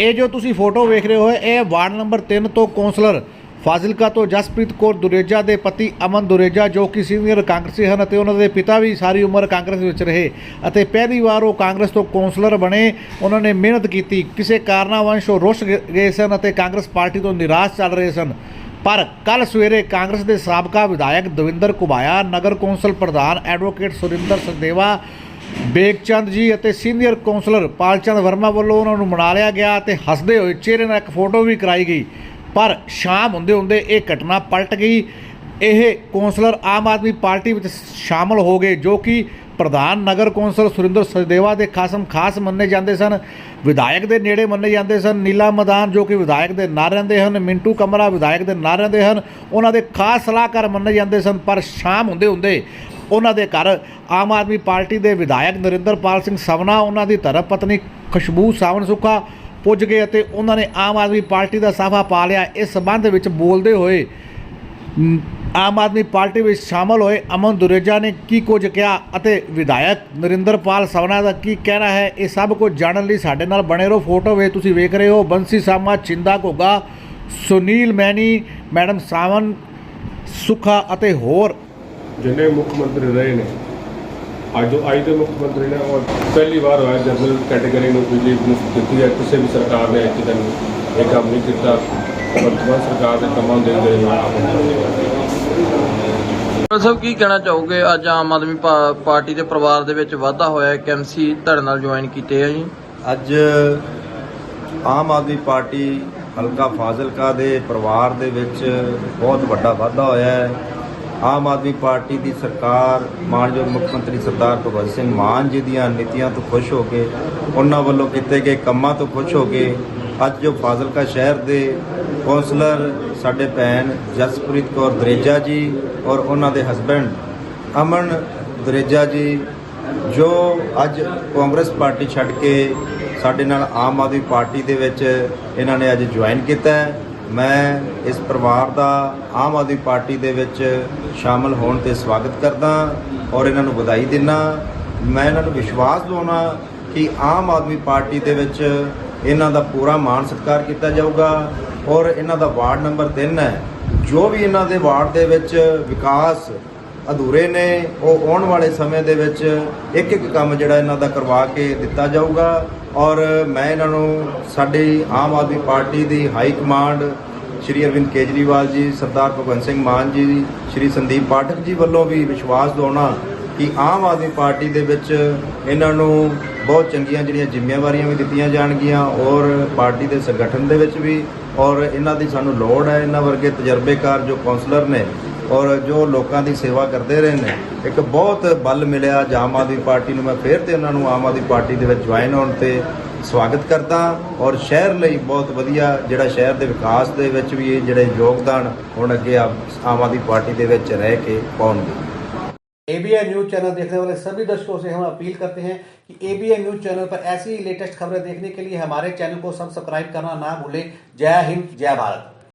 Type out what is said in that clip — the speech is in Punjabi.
ਇਹ ਜੋ ਤੁਸੀਂ ਫੋਟੋ ਵੇਖ ਰਹੇ ਹੋ ਇਹ ਵਾਰਡ ਨੰਬਰ 3 ਤੋਂ ਕੌਂਸਲਰ ਫਾਜ਼ਿਲਕਾ ਤੋਂ ਜਸਪ੍ਰੀਤ ਕੌਰ ਦੁਰੇਜਾ ਦੇ ਪਤੀ ਅਮਨ ਦੁਰੇਜਾ, ਜੋ ਕਿ ਸੀਨੀਅਰ ਕਾਂਗਰਸੀ ਹਨ ਅਤੇ ਉਹਨਾਂ ਦੇ ਪਿਤਾ ਵੀ ਸਾਰੀ ਉਮਰ ਕਾਂਗਰਸ ਵਿੱਚ ਰਹੇ ਅਤੇ ਪਹਿਲੀ ਵਾਰ ਉਹ ਕਾਂਗਰਸ ਤੋਂ ਕੌਂਸਲਰ ਬਣੇ। ਉਹਨਾਂ ਨੇ ਮਿਹਨਤ ਕੀਤੀ, ਕਿਸੇ ਕਾਰਨਾਵੰਸ਼ ਉਹ ਰੁੱਸ ਗਏ ਸਨ ਅਤੇ ਕਾਂਗਰਸ ਪਾਰਟੀ ਤੋਂ ਨਿਰਾਸ਼ ਚੱਲ ਰਹੇ ਸਨ। ਪਰ ਕੱਲ ਸਵੇਰੇ ਕਾਂਗਰਸ ਦੇ ਸਾਬਕਾ ਵਿਧਾਇਕ ਦਵਿੰਦਰ ਕੁਬਾਇਆ, ਨਗਰ ਕੌਂਸਲ ਪ੍ਰਧਾਨ ਐਡਵੋਕੇਟ ਸੁਰਿੰਦਰ ਸੰਦੇਵਾ ਬੇਗਚੰਦ ਜੀ ਅਤੇ ਸੀਨੀਅਰ ਕੌਂਸਲਰ ਪਾਲਚੰਦ ਵਰਮਾ ਵੱਲੋਂ ਉਹਨਾਂ ਨੂੰ ਮਨਾ ਲਿਆ ਗਿਆ ਤੇ ਹੱਸਦੇ ਹੋਏ ਚਿਹਰੇ ਨਾਲ ਇੱਕ ਫੋਟੋ ਵੀ ਕਰਾਈ ਗਈ। ਪਰ ਸ਼ਾਮ ਹੁੰਦੇ ਹੁੰਦੇ ਇਹ ਘਟਨਾ ਪਲਟ ਗਈ। ਇਹ ਕੌਂਸਲਰ ਆਮ ਆਦਮੀ ਪਾਰਟੀ ਵਿੱਚ ਸ਼ਾਮਲ ਹੋ ਗਏ, ਜੋ ਕਿ ਪ੍ਰਧਾਨ ਨਗਰ ਕੌਂਸਲ ਸੁਰਿੰਦਰ ਸਜਦੇਵਾ ਦੇ ਖਾਸਮ ਖਾਸ ਮੰਨੇ ਜਾਂਦੇ ਸਨ, ਵਿਧਾਇਕ ਦੇ ਨੇੜੇ ਮੰਨੇ ਜਾਂਦੇ ਸਨ, ਨੀਲਾ ਮਦਾਨ ਜੋ ਕਿ ਵਿਧਾਇਕ ਦੇ ਨਾਲ ਰਹਿੰਦੇ ਹਨ, ਮਿੰਟੂ ਕਮਰਾ ਵਿਧਾਇਕ ਦੇ ਨਾਲ ਰਹਿੰਦੇ ਹਨ, ਉਹਨਾਂ ਦੇ ਖਾਸ ਸਲਾਹਕਾਰ ਮੰਨੇ ਜਾਂਦੇ ਸਨ, ਪਰ ਸ਼ਾਮ ਹੁੰਦੇ ਹੁੰਦੇ ਉਹਨਾਂ ਦੇ ਘਰ। ਆਮ ਆਦਮੀ ਪਾਰਟੀ ਦੇ ਵਿਧਾਇਕ ਨਰਿੰਦਰਪਾਲ ਸਿੰਘ ਸਵਨਾ ਉਹਨਾਂ ਦੀ ਧਰਮ ਪਤਨੀ ਖੁਸ਼ਬੂ ਸਾਵਣ ਸੁੱਖਾ ਪੁੱਜ ਗਏ ਅਤੇ ਉਹਨਾਂ ਨੇ ਆਮ ਆਦਮੀ ਪਾਰਟੀ ਦਾ ਸਾਫਾ ਪਾ ਲਿਆ। ਇਸ ਸਬੰਧ ਵਿੱਚ ਬੋਲਦੇ ਹੋਏ ਆਮ ਆਦਮੀ ਪਾਰਟੀ ਵਿੱਚ ਸ਼ਾਮਲ ਹੋਏ ਅਮਨ ਦੁਰੇਜਾ ਨੇ ਕੀ ਕੁਝ ਕਿਹਾ ਅਤੇ ਵਿਧਾਇਕ ਨਰਿੰਦਰਪਾਲ ਸਵਨਾ ਦਾ ਕੀ ਕਹਿਣਾ ਹੈ? ਇਹ ਸਭ ਕੁਝ ਜਾਣਨ ਲਈ ਸਾਡੇ ਨਾਲ ਬਣੇ ਰਹੋ। ਫੋਟੋ ਵੇ ਤੁਸੀਂ ਵੇਖ ਰਹੇ ਹੋ। ਬੰਸੀ ਸਾਮਾ, ਚਿੰਦਾ ਘੋਗਾ, ਸੁਨੀਲ ਮੈਨੀ ਮੈਡਮ ਸਾਵਨ ਸੁਖਾ ਅਤੇ ਹੋਰ ਜਿੰਨੇ ਮੁੱਖ ਮੰਤਰੀ ਰਹੇ ਨੇ ਅੱਜ ਜੋ ਅੱਜ ਦੇ ਮੁੱਖ ਮੰਤਰੀ ਨੇ ਉਹ ਪਹਿਲੀ ਵਾਰ ਹੋਇਆ ਜਨਰਲ ਕੈਟਾਗਰੀ ਨੂੰ ਬਿਜਲੀ ਮੁਫਤ ਦਿੱਤੀ ਹੈ। ਕਿਸੇ ਵੀ ਸਰਕਾਰ ਨੇ ਅੱਜ ਤੱਕ ਇਹ ਕੰਮ ਨਹੀਂ ਕੀਤਾ। ਵਰਤਮਾਨ ਸਰਕਾਰ ਦੇ ਕੰਮਾਂ ਦੇ ਦੇ ਡਾਕਟਰ ਸਾਹਿਬ ਕੀ ਕਹਿਣਾ ਚਾਹੋਗੇ? ਅੱਜ ਆਮ ਆਦਮੀ ਪਾ- ਪਾਰਟੀ ਦੇ ਪਰਿਵਾਰ ਦੇ ਵਿੱਚ ਵਾਧਾ ਹੋਇਆ ਹੈ। ਕਿ ਐਮਸੀ ਤੁਹਾਡੇ ਨਾਲ ਜੁਆਇਨ ਕੀਤੇ ਆ ਜੀ। ਅੱਜ ਆਮ ਆਦਮੀ ਪਾਰਟੀ ਹਲਕਾ ਫਾਜ਼ਿਲਕਾ ਦੇ ਪਰਿਵਾਰ ਦੇ ਵਿੱਚ ਬਹੁਤ ਵੱਡਾ ਵਾਧਾ ਹੋਇਆ ਹੈ। ਆਮ ਆਦਮੀ ਪਾਰਟੀ ਦੀ ਸਰਕਾਰ, ਮਾਨਯੋਗ ਮੁੱਖ ਮੰਤਰੀ ਸਰਦਾਰ ਭਗਵੰਤ ਸਿੰਘ ਮਾਨ ਜੀ ਦੀਆਂ ਨੀਤੀਆਂ ਤੋਂ ਖੁਸ਼ ਹੋ ਕੇ, ਉਹਨਾਂ ਵੱਲੋਂ ਕੀਤੇ ਗਏ ਕੰਮਾਂ ਤੋਂ ਖੁਸ਼ ਹੋ ਕੇ, ਅੱਜ ਜੋ ਫਾਜ਼ਿਲਕਾ ਸ਼ਹਿਰ ਦੇ ਕੌਂਸਲਰ ਸਾਡੇ ਭੈਣ ਜਸਪ੍ਰੀਤ ਕੌਰ ਦਰੇਜਾ ਜੀ ਔਰ ਉਹਨਾਂ ਦੇ ਹਸਬੰਡ ਅਮਨ ਦਰੇਜਾ ਜੀ, ਜੋ ਅੱਜ ਕਾਂਗਰਸ ਪਾਰਟੀ ਛੱਡ ਕੇ ਸਾਡੇ ਨਾਲ ਆਮ ਆਦਮੀ ਪਾਰਟੀ ਦੇ ਵਿੱਚ ਇਹਨਾਂ ਨੇ ਅੱਜ ਜੁਆਇਨ ਕੀਤਾ ਹੈ। ਮੈਂ ਇਸ ਪਰਿਵਾਰ ਦਾ ਆਮ ਆਦਮੀ ਪਾਰਟੀ ਦੇ ਵਿੱਚ ਸ਼ਾਮਲ ਹੋਣ ਤੇ ਸਵਾਗਤ ਕਰਦਾ ਔਰ ਇਹਨਾਂ ਨੂੰ ਵਧਾਈ ਦਿੰਦਾ ਮੈਂ ਇਹਨਾਂ ਨੂੰ ਵਿਸ਼ਵਾਸ ਦਿਵਾਉਣਾ ਕਿ ਆਮ ਆਦਮੀ ਪਾਰਟੀ ਦੇ ਵਿੱਚ ਇਹਨਾਂ ਦਾ ਪੂਰਾ ਮਾਣ ਸਤਿਕਾਰ ਕੀਤਾ ਜਾਊਗਾ ਔਰ ਇਹਨਾਂ ਦਾ ਵਾਰਡ ਨੰਬਰ 3 ਹੈ। ਜੋ ਵੀ ਇਹਨਾਂ ਦੇ ਵਾਰਡ ਦੇ ਵਿੱਚ ਵਿਕਾਸ ਅਧੂਰੇ ਨੇ, ਉਹ ਆਉਣ ਵਾਲੇ ਸਮੇਂ ਦੇ ਵਿੱਚ ਇੱਕ ਇੱਕ ਕੰਮ ਜਿਹੜਾ ਇਹਨਾਂ ਦਾ ਕਰਵਾ ਕੇ ਦਿੱਤਾ ਜਾਊਗਾ ਔਰ ਮੈਂ ਇਹਨਾਂ ਨੂੰ ਸਾਡੀ ਆਮ ਆਦਮੀ ਪਾਰਟੀ ਦੀ ਹਾਈ ਕਮਾਂਡ ਸ਼੍ਰੀ ਅਰਵਿੰਦ ਕੇਜਰੀਵਾਲ ਜੀ, ਸਰਦਾਰ ਭਗਵੰਤ ਸਿੰਘ ਮਾਨ ਜੀ, ਸ਼੍ਰੀ ਸੰਦੀਪ ਪਾਠਕ ਜੀ ਵੱਲੋਂ ਵੀ ਵਿਸ਼ਵਾਸ ਦਿਵਾਉਣਾ ਕਿ ਆਮ ਆਦਮੀ ਪਾਰਟੀ ਦੇ ਵਿੱਚ ਇਹਨਾਂ ਨੂੰ ਬਹੁਤ ਚੰਗੀਆਂ ਜਿਹੜੀਆਂ ਜ਼ਿੰਮੇਵਾਰੀਆਂ ਵੀ ਦਿੱਤੀਆਂ ਜਾਣਗੀਆਂ ਔਰ ਪਾਰਟੀ ਦੇ ਸੰਗਠਨ ਦੇ ਵਿੱਚ ਵੀ ਔਰ ਇਹਨਾਂ ਦੀ ਸਾਨੂੰ ਲੋੜ ਹੈ, ਇਹਨਾਂ ਵਰਗੇ ਤਜਰਬੇਕਾਰ ਜੋ ਕਾਉਂਸਲਰ ਨੇ ਔਰ ਜੋ ਲੋਕਾਂ ਦੀ ਸੇਵਾ ਕਰਦੇ ਰਹੇ ਨੇ ਇੱਕ ਬਹੁਤ ਬਲ ਮਿਲਿਆ ਅੱਜ ਆਮ ਆਦਮੀ ਪਾਰਟੀ ਨੂੰ ਮੈਂ ਫੇਰ ਤੇ ਉਹਨਾਂ ਨੂੰ ਆਮ ਆਦਮੀ ਪਾਰਟੀ ਦੇ ਵਿੱਚ ਜੁਆਇਨ ਹੋਣ ਤੇ ਸਵਾਗਤ ਕਰਦਾ ਔਰ ਸ਼ਹਿਰ ਲਈ ਬਹੁਤ ਵਧੀਆ ਜਿਹੜਾ ਸ਼ਹਿਰ ਦੇ ਵਿਕਾਸ ਦੇ ਵਿੱਚ ਵੀ ਇਹ ਜਿਹੜੇ ਯੋਗਦਾਨ ਹੁਣ ਅੱਗੇ ਆਪ- ਆਮ ਆਦਮੀ ਪਾਰਟੀ ਦੇ ਵਿੱਚ ਰਹਿ ਕੇ ਪਾਉਣਗੇ एबीएन न्यूज चैनल देखने वाले सभी दर्शकों से हम अपील करते हैं कि एबीएन न्यूज चैनल पर ऐसी ही लेटेस्ट खबरें देखने के लिए हमारे चैनल को सब्सक्राइब करना ना भूलें जय हिंद जय भारत